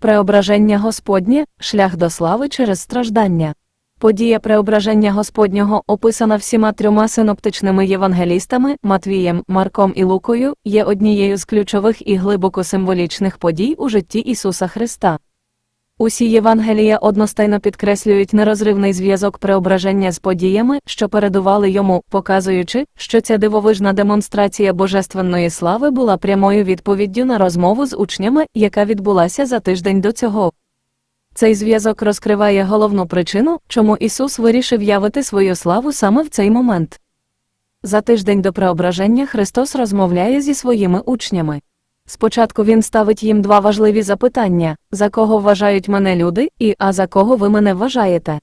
Преображення Господнє шлях до слави через страждання. Подія преображення Господнього, описана всіма трьома синоптичними євангелістами Матвієм, Марком і Лукою, є однією з ключових і глибоко символічних подій у житті Ісуса Христа. Усі Євангелія одностайно підкреслюють нерозривний зв'язок преображення з подіями, що передували йому, показуючи, що ця дивовижна демонстрація божественної слави була прямою відповіддю на розмову з учнями, яка відбулася за тиждень до цього. Цей зв'язок розкриває головну причину, чому Ісус вирішив явити свою славу саме в цей момент. За тиждень до преображення Христос розмовляє зі своїми учнями. Спочатку він ставить їм два важливі запитання за кого вважають мене люди, і а за кого ви мене вважаєте.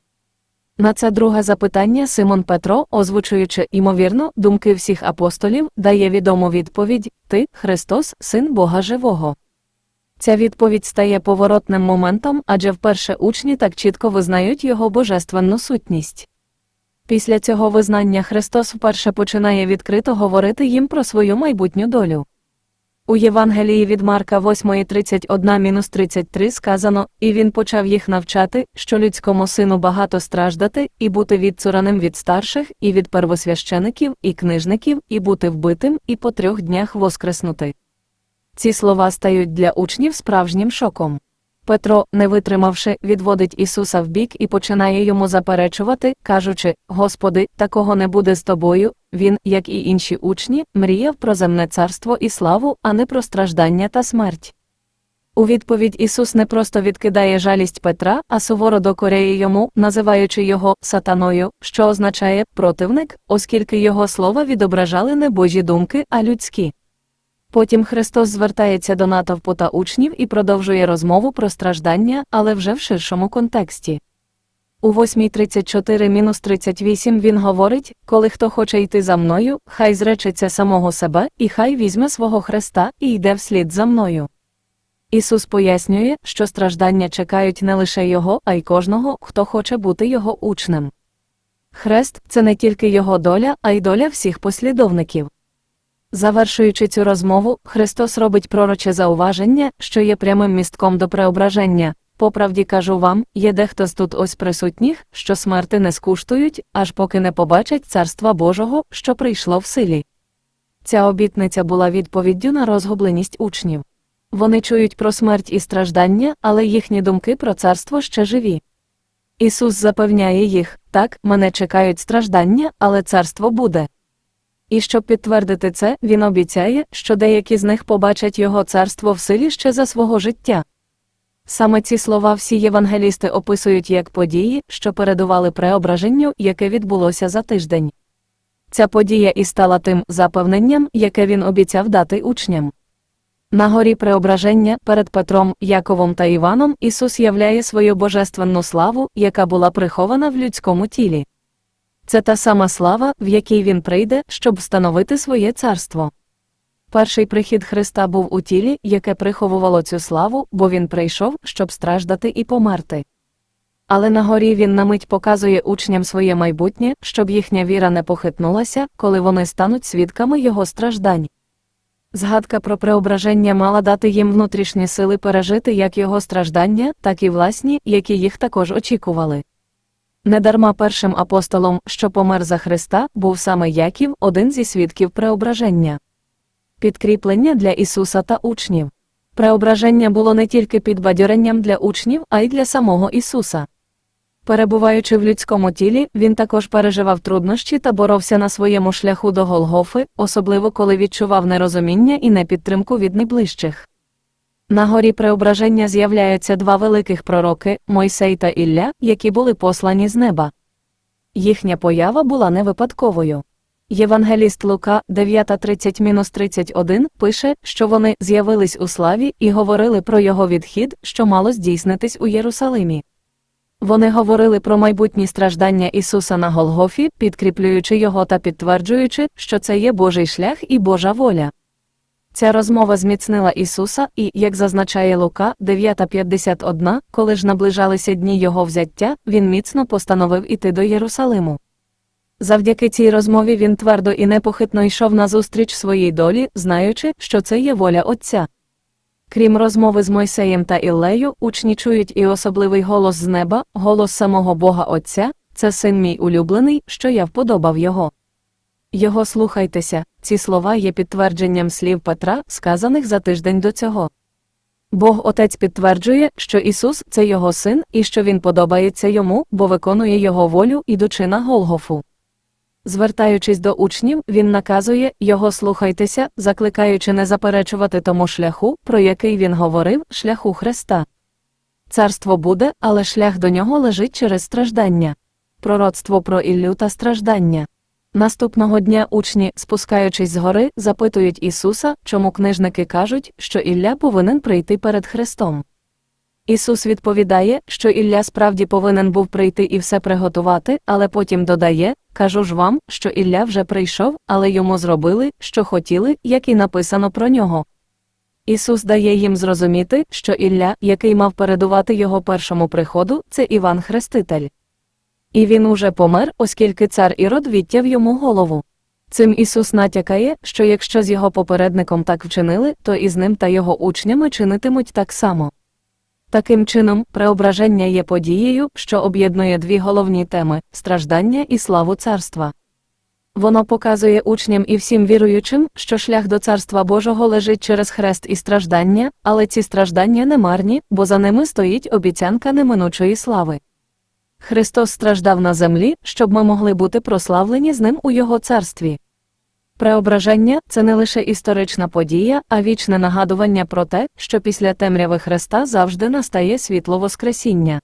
На це друге запитання Симон Петро, озвучуючи, ймовірно, думки всіх апостолів, дає відому відповідь Ти, Христос, Син Бога Живого. Ця відповідь стає поворотним моментом, адже вперше учні так чітко визнають його божественну сутність. Після цього визнання Христос вперше починає відкрито говорити їм про свою майбутню долю. У Євангелії від Марка 8.31-33 сказано, і він почав їх навчати, що людському сину багато страждати, і бути відцураним від старших, і від первосвящеників, і книжників, і бути вбитим, і по трьох днях воскреснути. Ці слова стають для учнів справжнім шоком. Петро, не витримавши, відводить Ісуса вбік і починає йому заперечувати, кажучи: Господи, такого не буде з тобою. Він, як і інші учні, мріяв про земне царство і славу, а не про страждання та смерть. У відповідь Ісус не просто відкидає жалість Петра, а суворо докоряє йому, називаючи його сатаною, що означає противник, оскільки його слова відображали не божі думки, а людські. Потім Христос звертається до натовпу та учнів і продовжує розмову про страждання, але вже в ширшому контексті. У 8.34-38 він говорить, коли хто хоче йти за мною, хай зречеться самого себе, і хай візьме свого хреста і йде вслід за мною. Ісус пояснює, що страждання чекають не лише його, а й кожного, хто хоче бути його учнем. Хрест це не тільки його доля, а й доля всіх послідовників. Завершуючи цю розмову, Христос робить пророче зауваження, що є прямим містком до преображення. По правді кажу вам, є дехто з тут ось присутніх, що смерти не скуштують, аж поки не побачать царства Божого, що прийшло в силі. Ця обітниця була відповіддю на розгубленість учнів. Вони чують про смерть і страждання, але їхні думки про царство ще живі. Ісус запевняє їх так, мене чекають страждання, але царство буде. І щоб підтвердити це, він обіцяє, що деякі з них побачать його царство в силі ще за свого життя. Саме ці слова всі євангелісти описують як події, що передували преображенню, яке відбулося за тиждень. Ця подія і стала тим запевненням, яке він обіцяв дати учням. На горі преображення перед Петром, Яковом та Іваном Ісус являє свою божественну славу, яка була прихована в людському тілі. Це та сама слава, в якій він прийде, щоб встановити своє царство. Перший прихід Христа був у тілі, яке приховувало цю славу, бо він прийшов, щоб страждати і померти. Але на горі він на мить показує учням своє майбутнє, щоб їхня віра не похитнулася, коли вони стануть свідками його страждань. Згадка про преображення мала дати їм внутрішні сили пережити як його страждання, так і власні, які їх також очікували. Недарма першим апостолом, що помер за Христа, був саме Яків, один зі свідків преображення. Підкріплення для Ісуса та учнів. Преображення було не тільки підбадьоренням для учнів, а й для самого Ісуса. Перебуваючи в людському тілі, він також переживав труднощі та боровся на своєму шляху до Голгофи, особливо коли відчував нерозуміння і непідтримку від найближчих. На горі преображення з'являються два великих пророки Мойсей та Ілля, які були послані з неба. Їхня поява була не випадковою. Євангеліст Лука 9.30-31 пише, що вони з'явились у славі і говорили про його відхід, що мало здійснитись у Єрусалимі. Вони говорили про майбутні страждання Ісуса на Голгофі, підкріплюючи його та підтверджуючи, що це є Божий шлях і Божа воля. Ця розмова зміцнила Ісуса, і, як зазначає Лука 9.51, коли ж наближалися дні Його взяття, він міцно постановив іти до Єрусалиму. Завдяки цій розмові він твердо і непохитно йшов назустріч своїй долі, знаючи, що це є воля Отця. Крім розмови з Мойсеєм та Іллею, учні чують і особливий голос з неба, голос самого Бога Отця, це син мій улюблений, що я вподобав його. Його слухайтеся, ці слова є підтвердженням слів Петра, сказаних за тиждень до цього. Бог Отець підтверджує, що Ісус це його син і що Він подобається йому, бо виконує його волю, ідучи на Голгофу. Звертаючись до учнів, він наказує його слухайтеся, закликаючи не заперечувати тому шляху, про який він говорив, шляху Христа. Царство буде, але шлях до нього лежить через страждання. Пророцтво про Іллю та страждання. Наступного дня учні, спускаючись з гори, запитують Ісуса, чому книжники кажуть, що Ілля повинен прийти перед Христом. Ісус відповідає, що Ілля справді повинен був прийти і все приготувати, але потім додає Кажу ж вам, що Ілля вже прийшов, але йому зробили, що хотіли, як і написано про нього. Ісус дає їм зрозуміти, що Ілля, який мав передувати його першому приходу, це Іван Хреститель. І він уже помер, оскільки цар Ірод відтяв йому голову. Цим Ісус натякає, що якщо з його попередником так вчинили, то і з ним та його учнями чинитимуть так само. Таким чином, преображення є подією, що об'єднує дві головні теми страждання і славу царства. Воно показує учням і всім віруючим, що шлях до царства Божого лежить через хрест і страждання, але ці страждання не марні, бо за ними стоїть обіцянка неминучої слави. Христос страждав на землі, щоб ми могли бути прославлені з ним у Його царстві. Преображення це не лише історична подія, а вічне нагадування про те, що після темряви Христа завжди настає світло Воскресіння.